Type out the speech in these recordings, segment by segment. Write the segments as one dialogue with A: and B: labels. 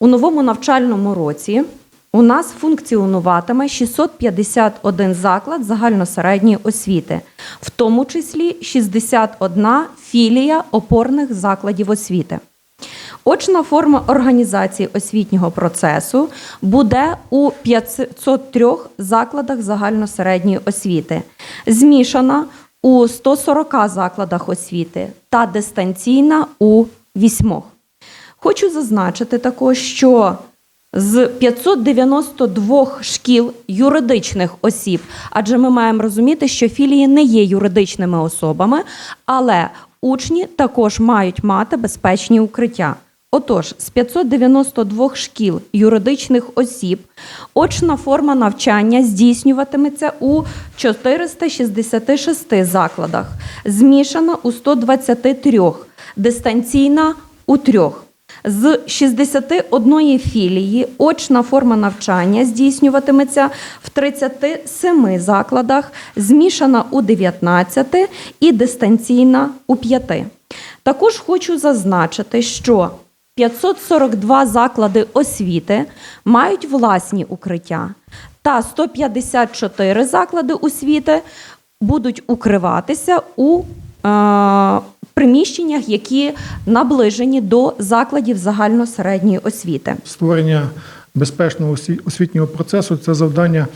A: У новому навчальному році у нас функціонуватиме 651 заклад загальносередньої освіти, в тому числі 61 філія опорних закладів освіти. Очна форма організації освітнього процесу буде у 503 закладах загальносередньої освіти, змішана у 140 закладах освіти та дистанційна у 8. Хочу зазначити також, що з 592 шкіл юридичних осіб, адже ми маємо розуміти, що філії не є юридичними особами, але учні також мають мати безпечні укриття. Отож, з 592 шкіл юридичних осіб очна форма навчання здійснюватиметься у 466 закладах, змішана у 123, дистанційна у трьох. З 61 філії очна форма навчання здійснюватиметься в 37 закладах, змішана у 19 і дистанційна у 5. Також хочу зазначити, що 542 заклади освіти мають власні укриття, та 154 заклади освіти будуть укриватися у е, приміщеннях, які наближені до закладів загальносередньої освіти.
B: Створення безпечного освітнього процесу це завдання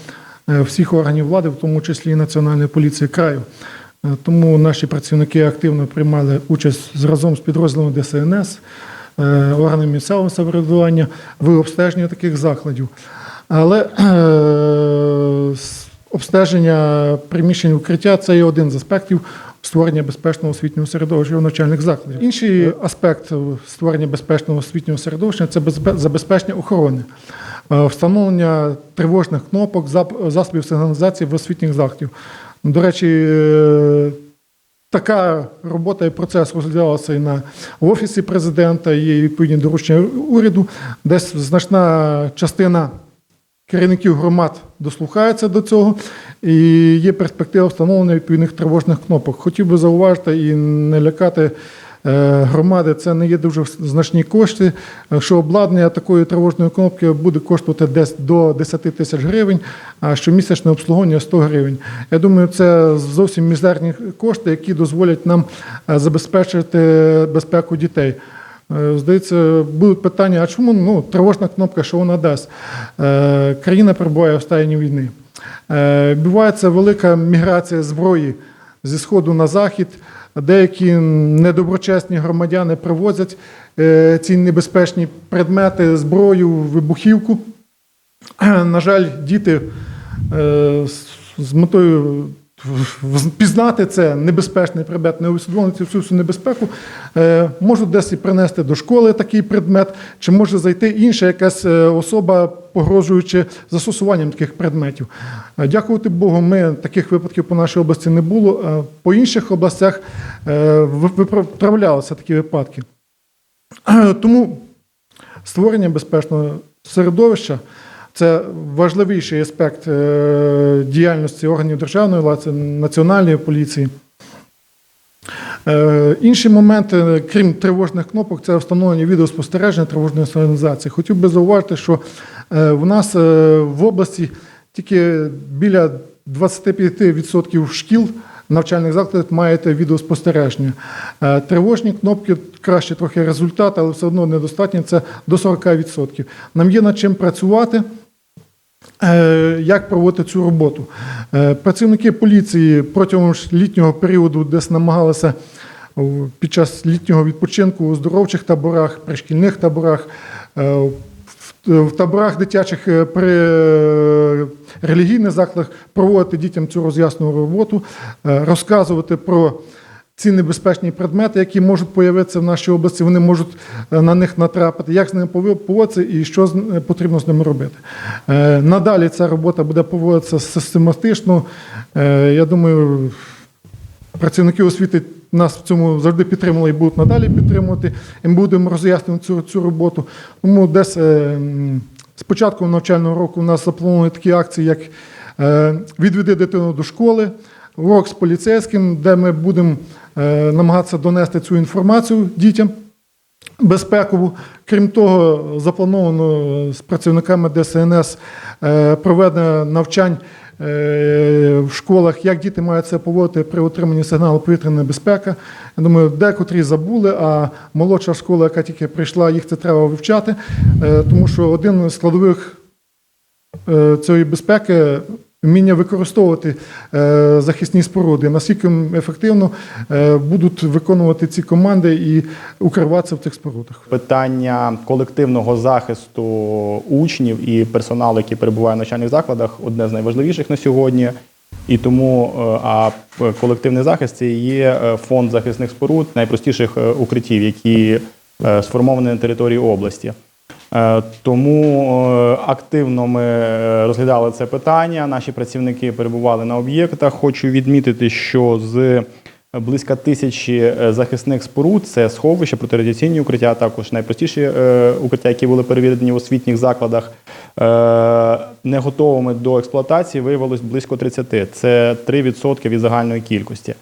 B: е, всіх органів влади, в тому числі і Національної поліції краю. Е, Тому наші працівники активно приймали участь разом з підрозділами ДСНС, е, органами місцевого самоврядування в обстеженні таких закладів. Але обстеження приміщень укриття це є один з аспектів створення безпечного освітнього середовища у навчальних закладів. Інший аспект створення безпечного освітнього середовища це безпе- забезпечення охорони, Е, встановлення тривожних кнопок, засобів сигналізації в освітніх закладів. До речі, е, Така робота і процес розглядалася і на в офісі президента, є відповідні доручення уряду, десь значна частина керівників громад дослухається до цього, і є перспектива встановлення відповідних тривожних кнопок. Хотів би зауважити і не лякати е, громади, це не є дуже значні кошти. Що обладнання такої тривожної кнопки буде коштувати десь до 10 тисяч гривень, а щомісячне обслуговування 100 гривень. Я думаю, це зовсім мізерні кошти, які дозволять нам е, забезпечити безпеку дітей. Е, Здається, будуть питання: а чому ну, тривожна кнопка, що вона дасть? Е, Країна перебуває в стані війни. Е, Відбувається велика міграція зброї зі сходу на захід. Деякі недоброчесні громадяни привозять ці небезпечні предмети, зброю, вибухівку. На жаль, діти з- метою пізнати це небезпечний предмет, не усвідомити цю всю небезпеку, е, можуть десь і принести до школи такий предмет, чи може зайти інша якась е, особа, погрожуючи застосуванням таких предметів. Е, Дякувати Богу, ми таких випадків по нашій області не було. По інших областях виправлялися такі випадки. Тому створення безпечного середовища це важливіший аспект е, діяльності органів державної влади, національної поліції. Е, Інші моменти, крім тривожних кнопок, це встановлення відеоспостереження тривожної сигналізації. Хотів би зауважити, що е, в нас в області тільки біля 25% шкіл навчальних закладів мають відеоспостереження. Тривожні кнопки краще трохи результат, але все одно недостатньо. Це до 40%. Нам є над чим працювати. Е, Як проводити цю роботу? Е, Працівники поліції протягом літнього періоду десь намагалися під час літнього відпочинку у здоровчих таборах, при шкільних таборах, е, в- таборах дитячих при релігійних закладах проводити дітям цю роз'ясну роботу, розказувати про ці небезпечні предмети, які можуть появитися в нашій області, вони можуть е, на них натрапити, як з ними поводитися і що е, потрібно з ними робити. Е, Надалі ця робота буде поводитися систематично. Я думаю, працівники освіти нас в цьому завжди підтримували і будуть надалі підтримувати. І ми будемо роз'яснювати цю, цю роботу. Тому десь е, з початку навчального року у нас заплановані такі акції, як відведи дитину до школи, урок з поліцейським, де ми будемо намагатися донести цю інформацію дітям. безпекову. Крім того, заплановано з працівниками ДСНС е, проведення навчань е, в школах, як діти мають себе поводити при отриманні сигналу повітряної безпеки. Я думаю, декотрі забули, а молодша школа, яка тільки прийшла, їх це треба вивчати, е, тому що один з складових е, цієї безпеки вміння використовувати е, захисні споруди, наскільки ефективно е, будуть виконувати ці команди і укриватися в тих спорудах.
C: Питання колективного захисту учнів і персоналу, який перебуває в навчальних закладах, одне з найважливіших на сьогодні. І тому е, а колективний захист це є фонд захисних споруд найпростіших укриттів, які сформовані на території області. Е, Тому е, активно ми е, розглядали це питання. Наші працівники перебували на об'єктах. Хочу відмітити, що з близько тисячі захисних споруд це сховища, протирадіаційні укриття, а також найпростіші укриття, які були перевірені в освітніх закладах. Не готовими до експлуатації виявилось близько 30. Це 3% від загальної кількості.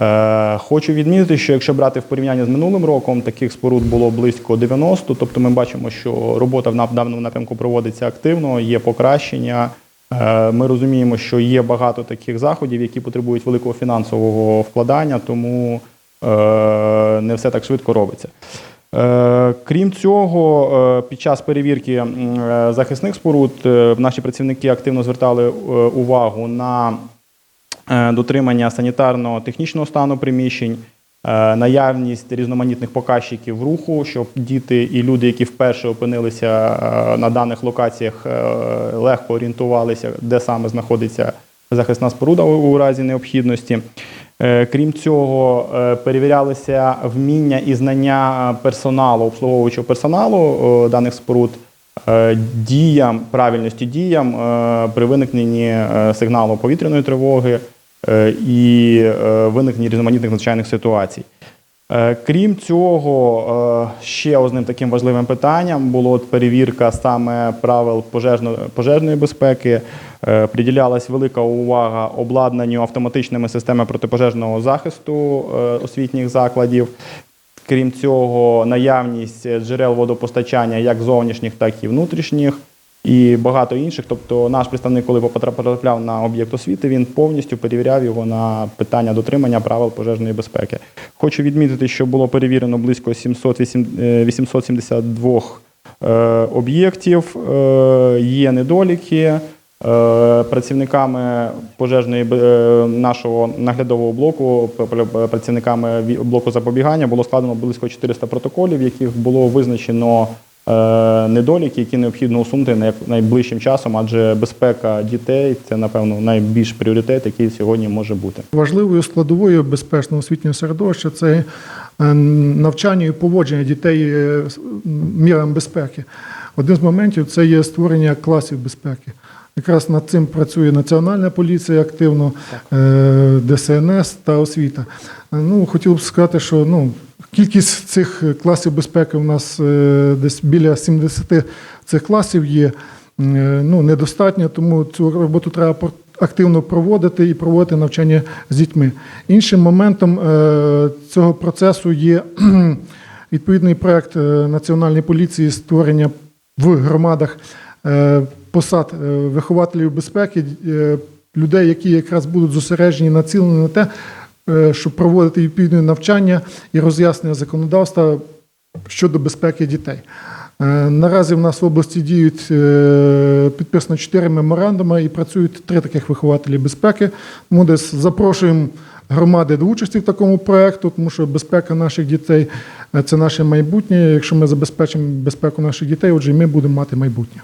C: Е, Хочу відмітити, що якщо брати в порівнянні з минулим роком, таких споруд було близько 90, тобто ми бачимо, що робота в даному напрямку проводиться активно, є покращення. Е, Ми розуміємо, що є багато таких заходів, які потребують великого фінансового вкладання, тому е, не все так швидко робиться. Крім цього, під час перевірки захисних споруд наші працівники активно звертали увагу на дотримання санітарно-технічного стану приміщень, е, наявність різноманітних показчиків руху, щоб діти і люди, які вперше опинилися е, на даних локаціях, е, легко орієнтувалися, де саме знаходиться захисна споруда у разі необхідності. Е, Крім цього, е, перевірялися вміння і знання е, персоналу, обслуговуючого персоналу е, даних споруд е, діям, правильності діям е, при виникненні е, сигналу повітряної тривоги е, і е, виникненні різноманітних надзвичайних ситуацій. Е, Крім цього, е, ще одним таким важливим питанням було перевірка саме правил пожежно- пожежної безпеки. Е, Приділялась велика увага обладнанню автоматичними системами протипожежного захисту е, освітніх закладів. Крім цього, наявність джерел водопостачання як зовнішніх, так і внутрішніх, і багато інших. Тобто, наш представник, коли потрапляв на об'єкт освіти, він повністю перевіряв його на питання дотримання правил пожежної безпеки. Хочу відмітити, що було перевірено близько 708, е, 872 е, об'єктів. Е, Є недоліки. Працівниками пожежної нашого наглядового блоку, працівниками блоку запобігання було складено близько 400 протоколів, яких було визначено недоліки, які необхідно усунути най- найближчим часом, адже безпека дітей це напевно найбільш пріоритет, який сьогодні може бути.
B: Важливою складовою безпечного освітнього середовища це е, навчання і поводження дітей е, мірам безпеки. Один з моментів це є створення класів безпеки. Якраз над цим працює Національна поліція активно, е, ДСНС та освіта. Е, Ну, хотів б сказати, що ну, кількість цих класів безпеки у нас е, десь біля 70 цих класів є. Ну, недостатньо, тому цю роботу треба активно проводити і проводити навчання з дітьми. Іншим моментом цього процесу є відповідний проект Національної поліції створення в громадах посад е, вихователів безпеки, е, людей, які якраз будуть зосереджені націлені на те, е, щоб проводити відповідне навчання і роз'яснення законодавства щодо безпеки дітей. Е, Наразі в нас в області діють е, підписано чотири меморандуми і працюють три таких вихователі безпеки. Тому десь запрошуємо громади до участі в такому проєкту, тому що безпека наших дітей е, це наше майбутнє. Якщо ми забезпечимо безпеку наших дітей, отже, і ми будемо мати майбутнє.